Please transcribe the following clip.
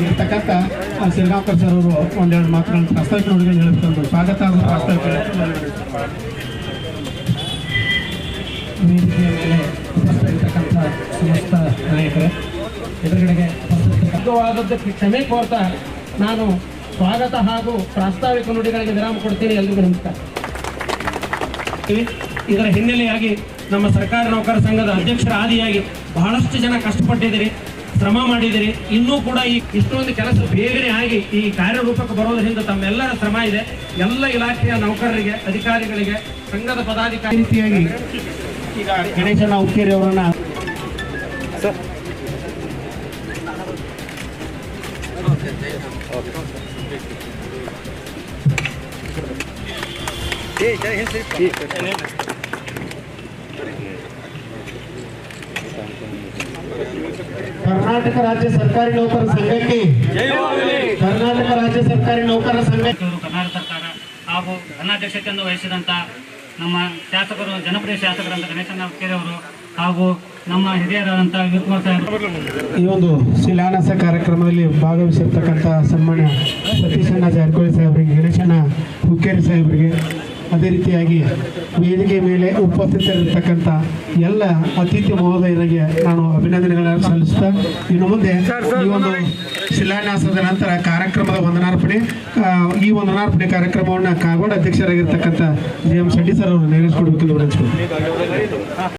ಇರ್ತಕ್ಕಂಥ ಆ ಸಿರ್ಗಾಂಕರ್ ಸರ್ ಅವರು ಒಂದೆರಡು ಮಾತುಗಳನ್ನು ಪ್ರಾಸ್ತಾವಿಕ ನುಡಿಗಳನ್ನು ಹೇಳಬೇಕಂದು ಸ್ವಾಗತ ಹಾಗೂ ಮೇಲೆ ಸಮಸ್ತ ನಾಯಕರೇ, ಎದುರುಗಡೆಗೆ ಉಪಸ್ಥಿತವಾದದ್ದಕ್ಕೆ ಕ್ಷಮೆ ಕೋರ್ತಾ ನಾನು ಸ್ವಾಗತ ಹಾಗೂ ಪ್ರಾಸ್ತಾವಿಕ ನುಡಿಗಳಿಗೆ ವಿರಾಮ ಕೊಡ್ತೀನಿ. ಎಲ್ರಿಗೂ ನಮಸ್ಕಾರ. ಇದರ ಹಿನ್ನೆಲೆಯಾಗಿ ನಮ್ಮ ಸರ್ಕಾರಿ ನೌಕರ ಸಂಘದ ಅಧ್ಯಕ್ಷರ ಆದಿಯಾಗಿ ಬಹಳಷ್ಟು ಜನ ಕಷ್ಟಪಟ್ಟಿದ್ದೀರಿ ಶ್ರಮ ಮಾಡಿದಿರಿ ಇನ್ನೂ ಕೂಡ ಈ ಇಷ್ಟೊಂದು ಕೆಲಸ ಬೇಗನೆ ಆಗಿ ಈ ಕಾರ್ಯರೂಪಕ್ಕೆ ಬರೋದರಿಂದ ತಮ್ಮೆಲ್ಲರ ಶ್ರಮ ಇದೆ. ಎಲ್ಲ ಇಲಾಖೆಯ ನೌಕರರಿಗೆ ಅಧಿಕಾರಿಗಳಿಗೆ ಸಂಘದ ಪದಾಧಿಕಾರಿ ರೀತಿಯಾಗಿ ಈಗ ಗಣೇಶನ ಉಕ್ಕೇರಿ ಅವರನ್ನ ಕರ್ನಾಟಕ ರಾಜ್ಯ ಸರ್ಕಾರಿ ನೌಕರರ ಸಂಘಕ್ಕೆ ಕರ್ನಾಟಕ ರಾಜ್ಯ ಸರ್ಕಾರಿ ನೌಕರರ ಸಂಘ ಕರ್ನಾಟಕ ಸರ್ಕಾರ ಹಾಗೂ ಅನಾಧ್ಯಕ್ಷತೆಯನ್ನು ವಹಿಸಿದಂಥ ನಮ್ಮ ಶಾಸಕರು, ಜನಪ್ರಿಯ ಶಾಸಕರಂತ ಗಣೇಶನ ಕೆರೆಯವರು ಹಾಗೂ ನಮ್ಮ ಹಿರಿಯರಾದಂಥ ವಿಕ್ರಮ ಸಾಹೇಬ್ ಈ ಒಂದು ಶಿಲಾನ್ಯಾಸ ಕಾರ್ಯಕ್ರಮದಲ್ಲಿ ಭಾಗವಹಿಸಿರ್ತಕ್ಕಂಥ ಸನ್ಮಾನ ಸತೀಶಣ್ಣ ಜಾರಕಿಹೊಳಿ ಸಾಹೇಬರಿಗೆ ಗಣೇಶಣ್ಣ ಹುಕ್ಕೇರಿ ಸಾಹೇಬರಿಗೆ, ಅದೇ ರೀತಿಯಾಗಿ ವೇದಿಕೆ ಮೇಲೆ ಉಪಸ್ಥಿತರಿರ್ತಕ್ಕಂಥ ಎಲ್ಲ ಅತಿಥಿ ಮಹೋದಯರಿಗೆ ನಾನು ಅಭಿನಂದನೆಗಳನ್ನು ಸಲ್ಲಿಸ್ತಾ ಇನ್ನು ಮುಂದೆ ಈ ಒಂದು ಶಿಲಾನ್ಯಾಸದ ನಂತರ ಕಾರ್ಯಕ್ರಮದ ವಂದನಾರ್ಪಣೆ ಈ ವಂದನಾರ್ಪಣೆ ಕಾರ್ಯಕ್ರಮವನ್ನು ಕಾಗೋಡ ಅಧ್ಯಕ್ಷರಾಗಿರ್ತಕ್ಕಂಥ ಜಿ ಎಂ ಶೆಟ್ಟಿ ಸರ್ ಅವರು ನೆರವೇರಿಸಿಕೊಡ್ಬೇಕೆಂದು